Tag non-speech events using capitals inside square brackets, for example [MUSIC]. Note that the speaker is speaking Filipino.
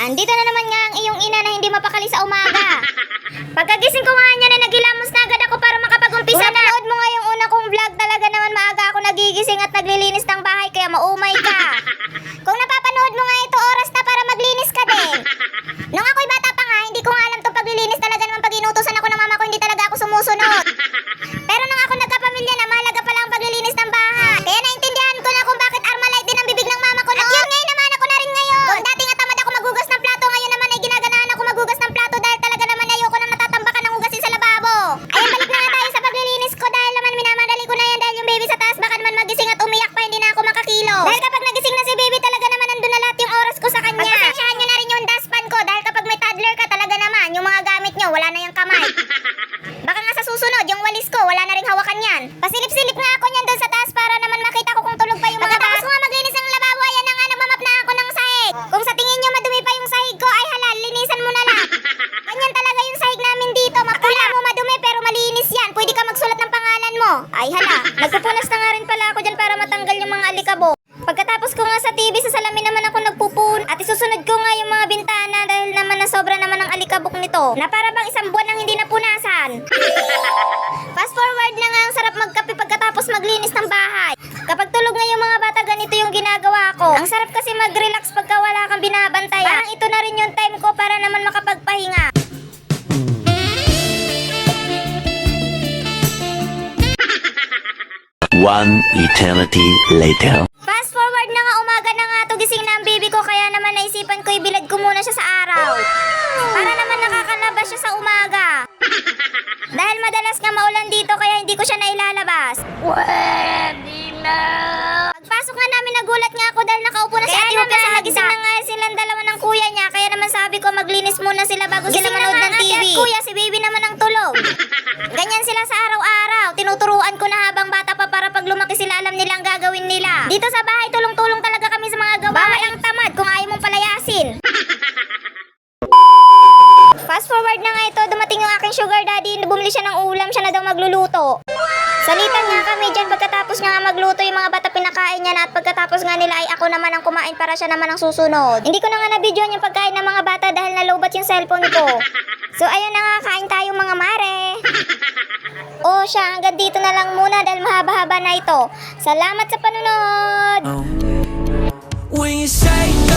Andito na naman nga ang iyong ina na hindi mapakali sa umaga. [LAUGHS] Pagkagising ko nga niya na nagilamos na agad ako para makapag-umpisa na. Kung mo nga yung una kong vlog, talaga naman maaga ako nagigising at naglilinis ng bahay kaya maumay ka. [LAUGHS] magising at umiyak pa hindi na ako makakilo. Dahil kapag nagising na si baby talaga naman nandun na lahat yung oras ko sa kanya. Pagpasensyahan nyo na rin yung dustpan ko dahil kapag may toddler ka talaga naman yung mga gamit nyo wala na yung kamay. [LAUGHS] Baka nga sa susunod, yung walis ko, wala na rin hawakan yan. Pasilip-silip nga ako niyan nagpupunas na nga rin pala ako dyan para matanggal yung mga alikabok. Pagkatapos ko nga sa TV, sa salamin naman ako nagpupun. At isusunod ko nga yung mga bintana dahil naman na sobra naman ang alikabok nito. Na para bang isang buwan nang hindi napunasan. [LAUGHS] Fast forward na nga ang sarap magkape pagkatapos maglinis ng bahay. Kapag tulog nga yung mga bata, ganito yung ginagawa ko. Ang sarap kasi mag-relax pagka wala kang binabantayan. Parang ito na rin yung time ko para naman makapagpahinga. One eternity later. Fast forward na nga umaga na nga to gising na ang baby ko kaya naman naisipan ko ibilad ko muna siya sa araw. Para naman nakakalabas siya sa umaga. [LAUGHS] Dahil madalas nga maulan dito kaya hindi ko siya nailalabas. Pwede na. Pagpasok nga namin nagulat nga ako dahil nakaupo na si Ate Hope kasi nagising na nga silang dalawa ng kuya niya kaya naman sabi ko maglinis muna sila bago sila manood ng TV. kuya si baby naman ang tulog. Ganyan sila sa araw-araw. Sa bahay tulong-tulong talaga kami sa mga gawain. Bawal ang tamad kung ayaw mong palayasin. [LAUGHS] Fast forward na nga ito, dumating yung aking sugar daddy, bumili siya ng ulam, siya na daw magluluto. Salitan nga kami dyan pagkatapos niya nga magluto yung mga bata pinakain niya na at pagkatapos nga nila ay ako naman ang kumain para siya naman ang susunod. Hindi ko na nga na-videoan yung pagkain ng mga bata dahil nalobat yung cellphone ko. [LAUGHS] So ayun na nga, kain tayo mga mare. [LAUGHS] O siya, hanggang dito na lang muna dahil mahaba-haba na ito. Salamat sa panunod! When you say